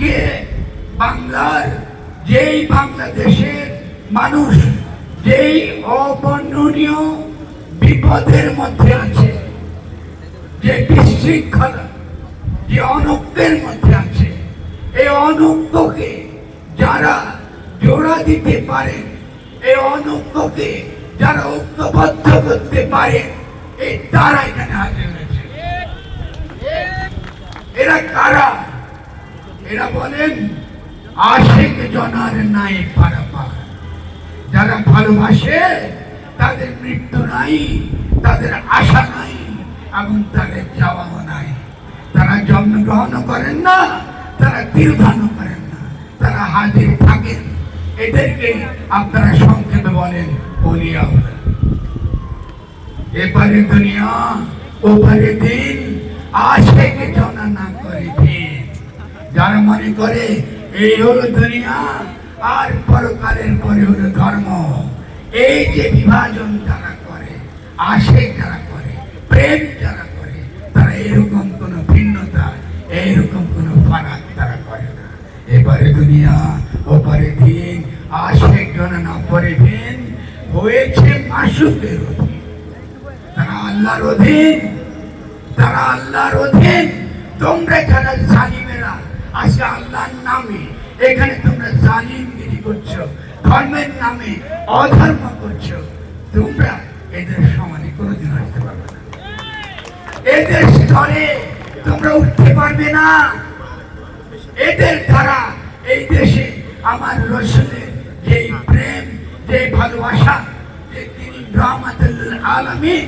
আজকে বাংলার যেই বাংলাদেশের মানুষ, যেই অবর্ণনীয় বিপদের মধ্যে আছে, যে বিশৃঙ্খলা, যে অনৈক্যের মধ্যে আছে, এই অনৈক্যকে যারা জোড়া দিতে পারেন, এই অনৈক্যকে যারা ঐক্যবদ্ধ করতে পারে এই তারা এখানে হাজির হয়েছে। এরা কারা? এরা বলেন, আশেক জনার নাই পারাপার। যারা ভালোবাসে, তাদের মৃত্যু নাই, তাদের আশা নাই, এবং তাদের যাওয়াও নাই। তারা জন্মগ্রহণ করেন না, তারা তীর্ধান করেন না, তারা হাজির থাকেন। এদেরকে আপনারা সংক্ষেপে বলেন বলিয়া এপারে দুনিয়া, ওপারে দিন, আশেকে জনা না যারা মনে করে, এই হলো দুনিয়া, আর পরকালের পরে হলো ধর্ম। এই যে বিভাজন যারা করে আশে যারা করে, প্রেম যারা করে, তারা এরকম কোন ভিন্নতা এইরকম কোন ফারাক তারা করে না। এবারে দুনিয়া, ওপারে দিন, আশেক গণনা পরে দিন, হয়েছে মাসুকের অধীন। তারা আল্লাহর অধীন, তারা আল্লাহর অধীন। তোমরা যারা জালিমেরা আজকে আল্লাহর নামে এখানে তোমরা জালিমগিরি করছ, ধর্মের নামে অধর্ম করছ, তোমরা এদের সমানে কোনোদিন আসতে পারবে না। এদের স্তরে তোমরা উঠতে পারবে না। এদের দ্বারা এই দেশে আমার রসুলের যে প্রেম যে ভালোবাসা, যে তিনি রহমাতুল আলমিন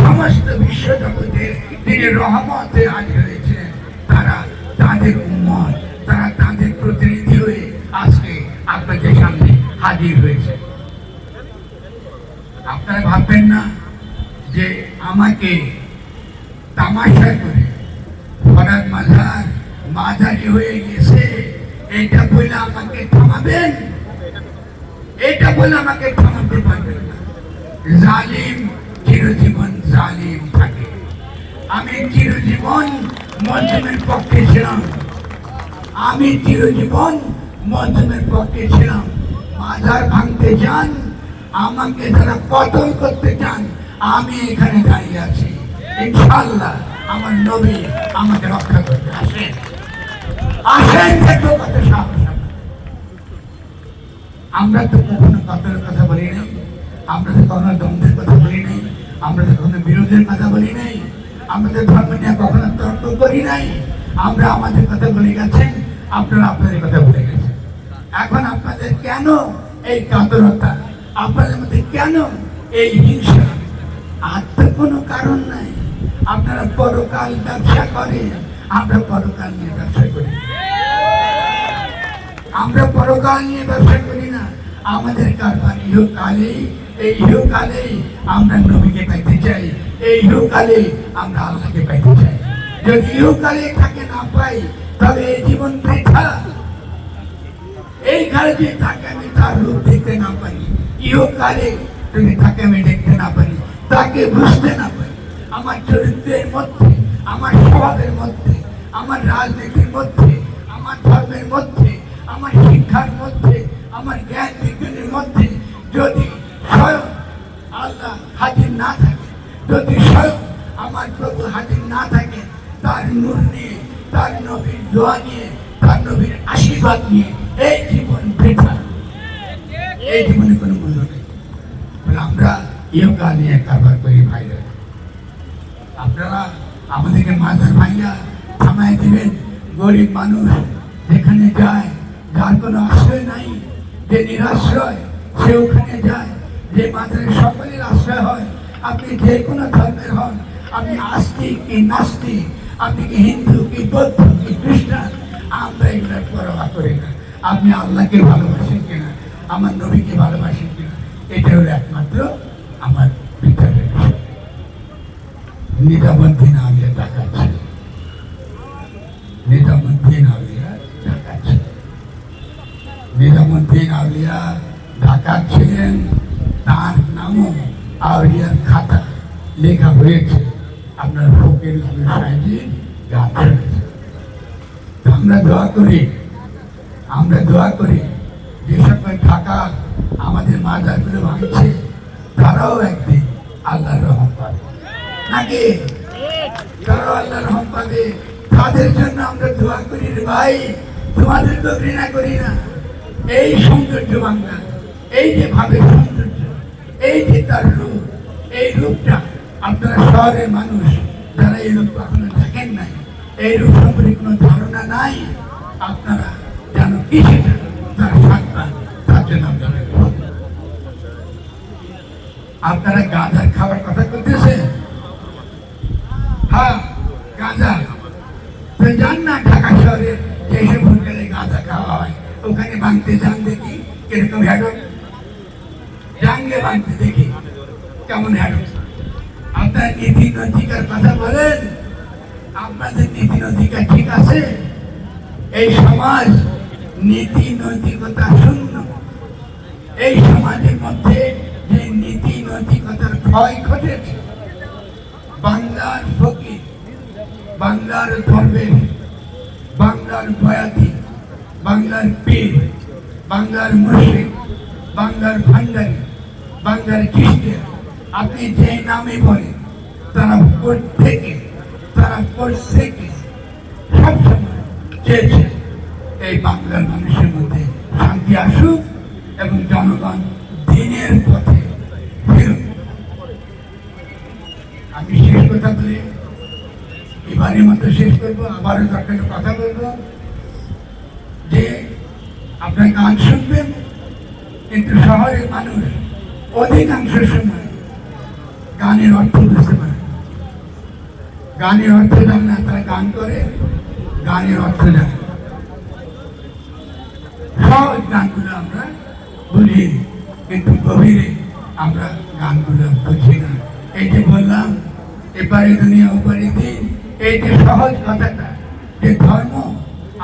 সমস্ত বিশ্ব জগতের তিনি রহমতে আজ হয়েছেন, তারা তাদের উম্মত। তারা তাদের প্রতিনিধি হয়ে আজকে আপনাদের সামনে হাজির হয়েছে। আপনারা ভাববেন না যে আমাকে তামাশা করে ফরাদ মাঝার মাঝারি হয়ে গেছে, এটা বলে আমাকে থামাবেন? এটা বলে আমাকে থামাতে পারবেন না। জালিম চিরজীবন জালিম থাকে। আমি চিরজীবন মধ্যমের পক্ষে ছিলাম। আমি চিরজীবন মধ্যমের পক্ষে ছিলাম। মাঝার ভাঙতে চান, আমাকে যারা কতল করতে চান, আমি এখানে দাঁড়িয়ে আছি। ইনশাল্লাহ আমার নবী আমাকে রক্ষা করতে আসেন। আসেন আমরা তো কখনো কতলের কথা বলি নাই, আমরা তো কখনো দ্বন্দ্বের কথা বলি নাই, আমরা তো কখনো বিরোধের কথা বলি নাই আমাদের ধর্ম নিয়ে কখনো তর্ক করি নাই, আমরা আমাদের কথা বলে গেছেন আপনারা আপনাদের কথা বলে গেছেন। এখন আপনাদের কেন এই কাতরতা? আপনাদের মধ্যে কেন এই হিংসা? আর তো কোনো কারণ নাই। আপনারা পরকাল ব্যবসা করেন, আমরা পরকাল নিয়ে ব্যবসা করি। আমরা পরকাল নিয়ে ব্যবসা করি না। আমাদের কারবার ইহকালেই এই ইহকালেই আমরা নবীকে পাইতে চাই। এই ইহকালে আমরা আল্লাহকে পাইতে চাই। যদি ইহকালে থাকে না পাই তবে এই জীবন বৃথা এই কালে যদি তাকে আমি তার রূপ দেখতে না পারি ইহকালে যদি তাকে আমি দেখতে না পারি তাকে বুঝতে না পারি আমার চরিত্রের মধ্যে, আমার স্বভাবের মধ্যে, আমার রাজনীতির মধ্যে, আমার ধর্মের মধ্যে, আমার শিক্ষার মধ্যে, আমার জ্ঞান বিজ্ঞানের মধ্যে, যদি স্বয়ং আল্লাহ হাজির না থাকে, যদি স্বয়ং আমার প্রভু হাজির না থাকে, তার নূর নিয়ে তার নবীর দোয়া নিয়ে তার নবীর আশীর্বাদ নিয়ে এই জীবন বৃথা। এই জীবনে কোনো মূল্য নেই। আমরা ইয়োগা নিয়ে কারবার করি ভাইরা। আপনারা আমাদেরকে মাথার ভাইয়া থামায় দিবেন। গরিব মানুষ যেখানে যায়, যার কোনো আশ্রয় নাই, যে নিরাশ্রয়, সে ওখানে যায়। যে মাথায় সকলের আশ্রয় হয়, আপনি যে কোনো ধর্মের হন, আপনি আস্তিক কি নাস্তিক আপনি কি হিন্দু কি বৌদ্ধ কি খ্রিস্টান? আমরা এগুলোর পরোয়া করি না। আপনি আল্লাহকে ভালোবাসেন কিনা? আমার নবীকে ভালোবাসেন কিনা? এটা হলো একমাত্র আমার বিচারের বিষয়। নিজামুদ্দিন আলিয়া দেখাচ্ছে। নিজামুদ্দিন আলিয়া দেখাচ্ছে। নিজামুদ্দিন আলিয়া ঢাকা ছিলেন তার নামও আউলিয়ার খাতা লেখা হয়েছে। আমরা দোয়া করি, আমরা দোয়া করি। যে সকল আমাদের মাজারগুলো ভাঙছে, তারাও একদিন আল্লাহর রহম পাবে। নাকি? তারাও আল্লাহর রহম পাবে। তাদের জন্য আমরা দোয়া করি ভাই তোমাদেরকেও ঘৃণা করি না। এই সৌন্দর্য বাংলা এই যে ভাবের সৌন্দর্য, এই যে তার রূপ, এই রূপটা আপনারা শহরের মানুষ এই রূপ কখনো দেখেন নাই। এই রূপ সম্পর্কে কোনো ধারণা নাই। আপনারা যেন কিছুটা তার সাক্ষাৎ তার জন্য আপনারা। আপনারা গাঁজার খাবার কথা করতেছেন হ্যাঁ গাঁজা। যান না ঢাকা শহরে, যেসব হোটেলে গাঁজা খাওয়া হয়, ওখানে ভাঙতে যান দেখি, কীরকম হ্যাডো জাঙ্গে ভাঙতে দেখি, কেমন হ্যাডো আপনার নীতি নৈতিকার কথা বলেন, আপনাদের নীতি নৈতিকা ঠিক আছে? এই সমাজ নীতি নৈতিকতা শূন্য। এই সমাজের মধ্যে যে নীতি নৈতিকতার ক্ষয় ঘটেছে, বাংলার ফকির, বাংলার ধর্মের, বাংলার বয়াতি বাংলার পীর, বাংলার মুর্শিদ, বাংলার ভান্ডারী, বাংলার খ্রিস্টান, আপনি যে নামে বলেন তারা প্রত্যেকে তারা প্রত্যেকে সবসময় চেয়েছে এই বাংলার মানুষের মধ্যে শান্তি আসুক এবং জনগণ দিনের পথে ফিরুক আমি শেষ কথা বলি, এবারের মতো শেষ করব, আবারও দরকার কথা বলব যে, আপনার গান শুনবেন, কিন্তু শহরের মানুষ অধিকাংশ সময় গানের অর্থ বুঝতে পারে। গানের অর্থ জানে না, তারা গান করে, গানের অর্থ জানে। সহজ গানগুলো আমরা বুঝি কিন্তু গভীরে আমরা গানগুলো বুঝি না। এই যে বললাম, এপারে দুনিয়া, ওপারে দিন, এই যে সহজ কথাটা, যে ধর্ম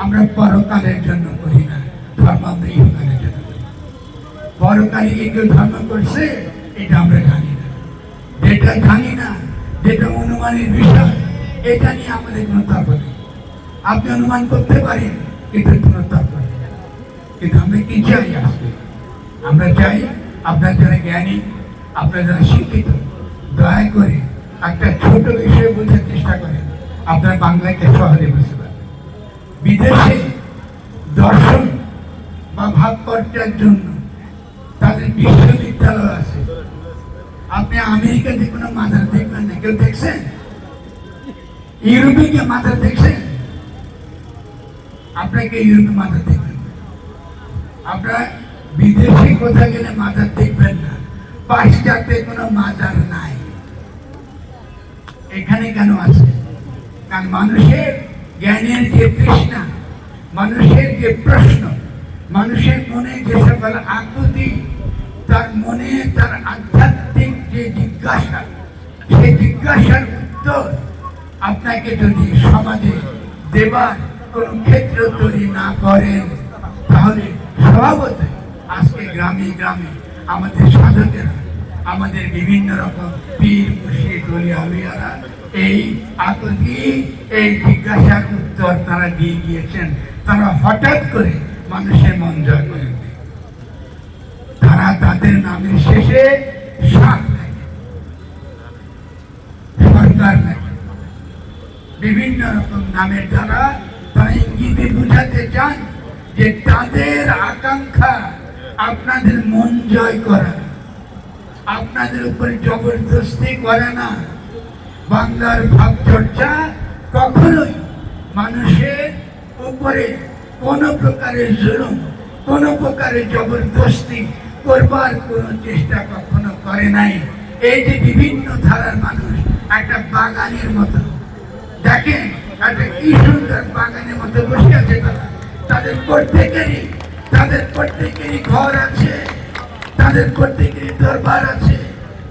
আমরা পরকালের জন্য করি না, ধর্ম আমরা ইহকালের জন্য করি। পরকালে কেউ ধর্ম করছে? এটা আমরা জানি না। যেটা জানি না, যেটা অনুমানের বিষয় এটা নিয়ে আমাদের কোনো তর্ক নেই। আপনি অনুমান করতে পারেন, এটা কোনো তর্ক নেই। কিন্তু আমরা কি চাই আজকে আমরা চাই আপনার যারা জ্ঞানী, আপনার যারা শিক্ষিত, দয়া করে একটা ছোট বিষয় বোঝার চেষ্টা করেন। আপনার বাংলাকে সহজে বুঝতে পারেন বিদেশে দর্শন বা ভাবচর্চার জন্য তাদের বিশ্ববিদ্যালয় আছে। আপনি আমেরিকাতে কোনো মাদার দেখবেন না? কেউ দেখছেন? ইউরোপে গিয়ে মাদার দেখছেন? আপনাকে ইউরোপে মাদার দেখবেন। আপনারা বিদেশে কোথাও গেলে মাজার দেখবেন না। পাশ্চাত্যে কোনো মাজার নাই। এখানে কেন আছে কারণ মানুষের জ্ঞানের যে তৃষ্ণা, মানুষের যে প্রশ্ন, মানুষের মনে যে সকল আকুতি, তার মনে তার আধ্যাত্মিক যে জিজ্ঞাসা, সেই জিজ্ঞাসার উত্তর আপনাকে যদি সমাজে দেবার কোন ক্ষেত্র তৈরি না করেন, তাহলে স্বভাবত আজকে গ্রামে গ্রামে আমাদের সাধকেরা, আমাদের বিভিন্ন রকম পীর, মুর্শিদ বলি আলিয়ারা এই আকুতি এই জিজ্ঞাসার উত্তর তারা দিয়ে গিয়েছেন। তারা হঠাৎ করে মানুষের মন জয় করে তারা তাদের নামের শেষে সাপ নেয় সরকার নেয় বিভিন্ন রকম নামের দ্বারা তারা ইঙ্গিতে বুঝাতে চান যে তাদের আকাঙ্ক্ষা আপনাদের মন জয় করা। আপনাদের উপরে জবরদস্তি করে না। বাংলার ভাব চর্চা কখনোই মানুষের উপরে কোনো প্রকারের জুলুম, কোনো প্রকারের জবরদস্তি করবার কোনো চেষ্টা কখনো করে নাই। এই যে বিভিন্ন ধারার মানুষ একটা বাগানের মতো দেখেন একটা কি সুন্দর বাগানের মধ্যে বসে আছে তারা। তাদের প্রত্যেকেরই তাদের প্রত্যেকেরই ঘর আছে, তাদের প্রত্যেকেরই দরবার আছে,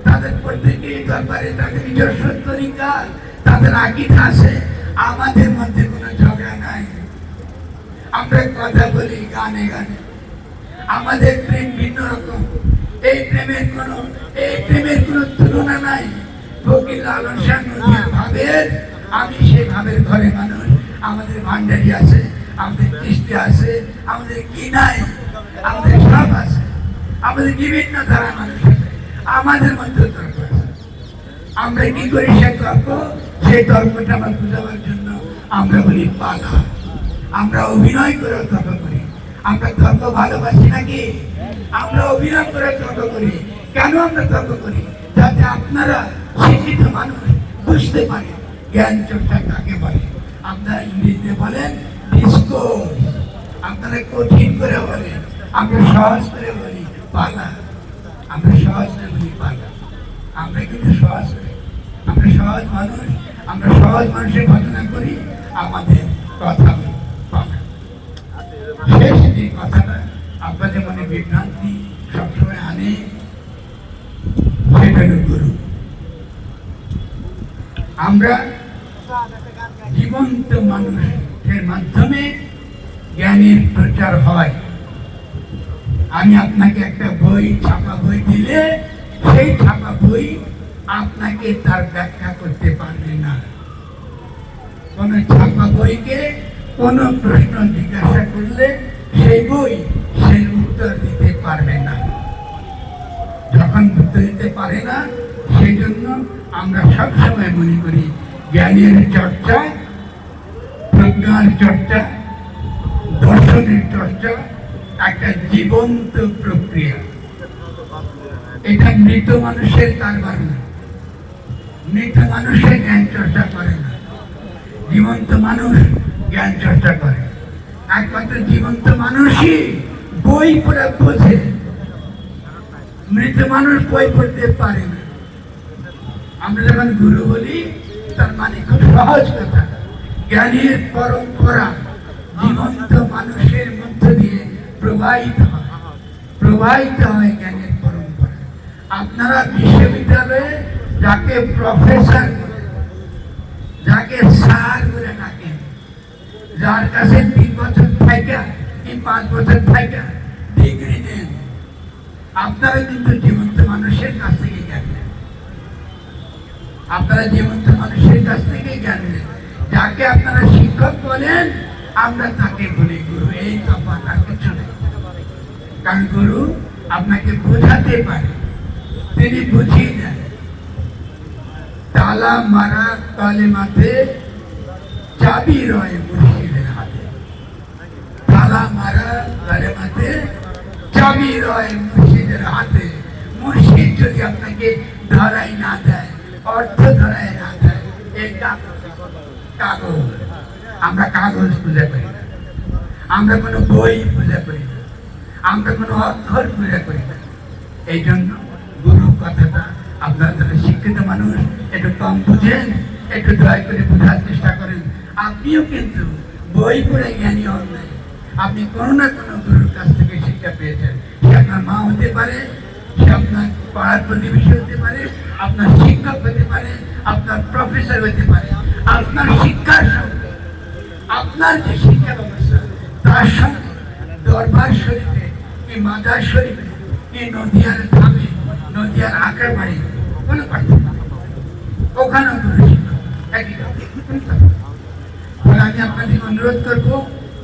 তাদের প্রত্যেকেরই দরবারে তাদের নিজস্ব তরিকা তাদের আকিদা আছে। আমাদের মধ্যে কোনো ঝগড়া নাই। আমরা কথা বলি গানে গানে। আমাদের প্রেম ভিন্ন রকম। এই প্রেমের কোনো, এই প্রেমের কোনো তুলনা নাই। ফকির লালন শাহ ভাবের ঘরে মানুষ। আমাদের ভান্ডারি আছে, আমাদের কৃষ্টি আছে, আমাদের কি নাই, আমাদের সব আছে। আমাদের বিভিন্ন ধারা মানুষ আছে। আমাদের মধ্যে তর্ক আছে। আমরা কি করি সে তর্ক? সেই তর্কটা আমরা বুঝাবার জন্য আমরা বলি পালা আমরা অভিনয় করে তর্ক করি। আমরা তর্ক ভালোবাসি নাকি? আমরা অভিনয় করে তর্ক করি। কেন আমরা তর্ক করি? যাতে আপনারা শিক্ষিত মানুষ বুঝতে পারে জ্ঞান চর্চা কাকে বলে। আপনারা ইংরেজিতে বলেন আপনারা কঠিন করে বলেন, আমরা সহজ করে বলি, পালা। আমরা সহজ করে বলি, পালা। আমরা কিন্তু সহজ। আমরা সহজ মানুষ, আমরা সহজ মানুষের ঘটনা করি, আমাদের কথা শেষ যে কথাটা আপনাদের মনে বিভ্রান্তি সবসময় আনে সেটা হলো গুরু আমরা জীবন্ত মানুষের মাধ্যমে জ্ঞানের প্রচার হয়। আমি আপনাকে একটা বই, ছাপা বই দিলে সেই ছাপা বই আপনাকে তার ব্যাখ্যা করতে পারবে না। কোন ছাপা বইকে কোন প্রশ্ন জিজ্ঞাসা করলে সেই বই সেই উত্তর দিতে পারবে না। যখন উত্তর দিতে পারে না সেই জন্য আমরা সবসময় মনে করি জ্ঞানের চর্চা, প্রজ্ঞার চর্চা, দর্শনের চর্চা একটা জীবন্ত প্রক্রিয়া। এটা মৃত মানুষের কারবার না। মৃত মানুষের জ্ঞান চর্চা করে না। জীবন্ত মানুষ জ্ঞান চর্চা করে। একমাত্র জীবন্ত মানুষই বই পড়ে বোঝে। মৃত মানুষ বই পড়তে পারে না। আমরা যখন গুরু বলি, তার মানে খুব সহজ কথা জ্ঞানের পরম্পরা জীবন্ত মানুষের মধ্য দিয়ে প্রবাহিত হয়। প্রবাহিত হয় জ্ঞানের পরম্পরা। আপনারা বিশ্ববিদ্যালয়ে যাকে প্রফেসর যাকে স্যার বলে ডাকেন, যার কাছে তিন বছর থাইকা কি পাঁচ বছর থাইকা ডিগ্রি নেন আপনারা কিন্তু জীবন্ত মানুষের কাছ থেকে জ্ঞান নেন। আপনারা জীবন্ত মানুষের কাছ থেকে জ্ঞান নেন যাকে আপনারা শিক্ষক বলেন, আমরা তাকে বলি গুরু। এই তফাৎ কিছু নেই। কারণ গুরু আপনাকে বোঝাতে পারে। তিনি বুঝিয়ে দেন। তালা মারা তালে মাথে চাবি রয় মুর্শিদের হাতে। তালা মারা তালে মাথে চাবি রয় মুর্শিদের হাতে। মুর্শিদ যদি আপনাকে ধরাই না দেয় অর্থ এই কাগজ আমরা কাগজ খুঁজে পাই না। আমরা কোনো বই খুঁজে পাই না। আমরা কোনো অক্ষর খুঁজে পাই না। এই জন্য গুরু কথাটা আপনারা শিক্ষিত মানুষ, একটু কম বুঝেন, একটু দয়া করে বোঝার চেষ্টা করেন। আপনিও কিন্তু বই পড়ে জ্ঞানী হন নাই। আপনি কোনো না কোনো গুরুর কাছ থেকে শিক্ষা পেয়েছেন। সে আপনার মা হতে পারে আপনার পাড়ার প্রতিবেশী হতে পারে, আপনার শিক্ষক হতে পারে, আপনার প্রফেসর হতে পারে, আপনার শিক্ষার সঙ্গে, আপনার যে শিক্ষা ব্যবস্থা, তার সঙ্গে, দরবার শরীফে কি মাদার শরীফে কি নদিয়ার ধামে, নদিয়ার আঁকড়া বাড়ি কোনো পার্থক্য। ওখানেও কোনো শিক্ষক, একই আমি আপনাদের অনুরোধ করব,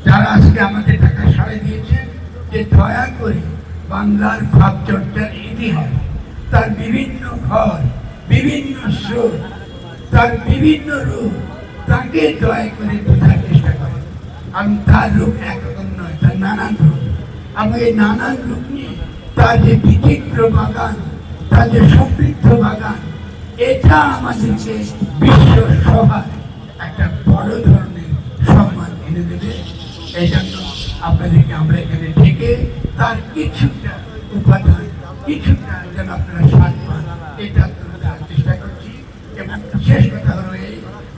যারা আজকে আমাদের টাকা সাড়ে দিয়েছেন, যে দয়া করে বাংলার ভাবচর্চার ইতিহাস। তার বিভিন্ন ঘর, বিভিন্ন স্রোত, তার বিভিন্ন রূপ তাকে জয় করে বোঝার চেষ্টা করে। আমি তার রূপ একরকম নয়, তার নানান রূপ। আমি এই নানান রূপ নিয়ে তার যে বিচিত্র বাগান, তার যে সমৃদ্ধ বাগান, এটা আমাদের আমাদেরকে বিশ্ব সভায় একটা বড় ধরনের সম্মান এনে দেবে, এই জন্য আপনাদেরকে আমরা এখানে ডেকে তার কিছুটা উপাদান, কিছুটা যেন আপনারা স্বাদ পান, এটা দেওয়ার চেষ্টা করছি। এবং শেষ কথা হলো এই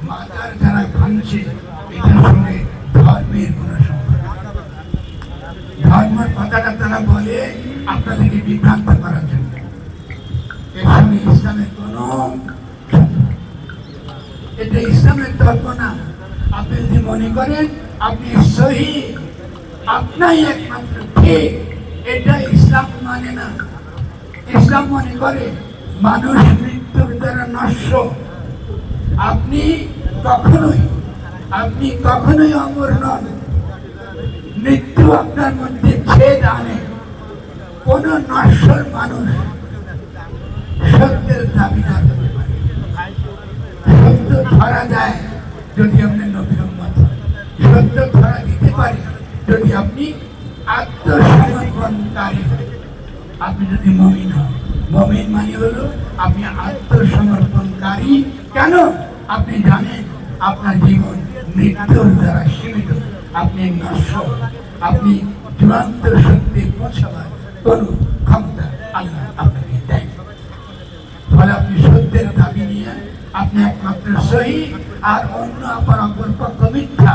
মাতার যারা ভাঙছে এটার সঙ্গে ধর্মের কোনো ধর্মের কথাটা তারা বলে আপনাদেরকে বিভ্রান্ত করার জন্য। এর ইসলামের কোনো এটা ইসলামের তর্ক না। আপনি যদি মনে করেন, আপনি সহি আপনাই একমাত্র কে? এটা ইসলাম মানে না। ইসলাম মনে করে মানুষ মৃত্যুর দ্বারা নষ্ট। আপনি কখনোই আপনি কখনোই অমর নন। মৃত্যু আপনার মধ্যে ছেদ আনে। কোন নশ্বর মানুষ সত্যের দাবিদার হতে পারে। সত্য ধরা দেয় যদি আপনি নবীর উম্মত হন। সত্য ধরা দিতে পারে যদি আপনি আপনি যদি মমিন হন, মমিন মানে হলো আপনি আত্মসমর্পণকারী। কেন? আপনি জানেন আপনার জীবন মৃত্যুর দ্বারা সীমিত। আপনি নশ্বর। আপনি চূড়ান্ত সত্যে পৌঁছাবার কোন ক্ষমতা আল্লাহ আপনাকে দেয় ফলে আপনি সত্যের দাবি নিয়ে আপনি একমাত্র সহি আর অন্য অপর অপর পক্ষ মিথ্যা।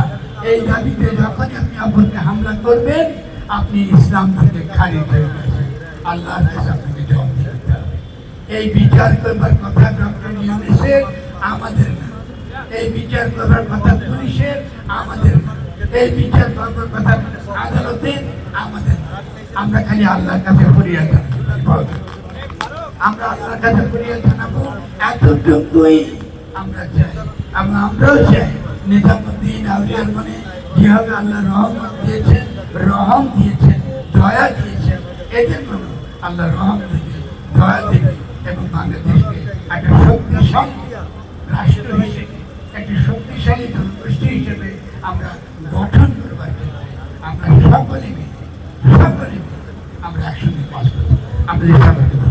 এই দাবিতে যখনই আপনি অপরকে হামলা করবেন আপনি ইসলাম থেকে খারিজ হয়ে গেছেন আল্লাহর কাছে এই বিচার করবার কথা ডক্টর আমাদের না। এই বিচার করবার কথা পুলিশের আমাদের না। এই বিচার করবার কথা আদালতের আমাদের আমরা খালি আল্লাহর কাছে জানাই আমরা আল্লাহর কাছে ফরিয়াদ জানাব। এতটুকুই আমরা চাই। এবং আমরাও চাই নেতামুদ্দিন আউলিয়ার মনে যেভাবে আল্লাহ রহমত দিয়েছেন, রহম দিয়েছেন, দয়া দিয়েছেন এদের জন্য আল্লাহ রহম দেবে, দয়া দেবে এবং বাংলাদেশকে একটা শক্তিশালী রাষ্ট্র হিসেবে, একটি শক্তিশালী জনগোষ্ঠী হিসেবে আমরা গঠন করবার জন্য আমরা সকলে মিলে সকলে মিলে আমরা একসঙ্গে কাজ করি আমাদের সকলকে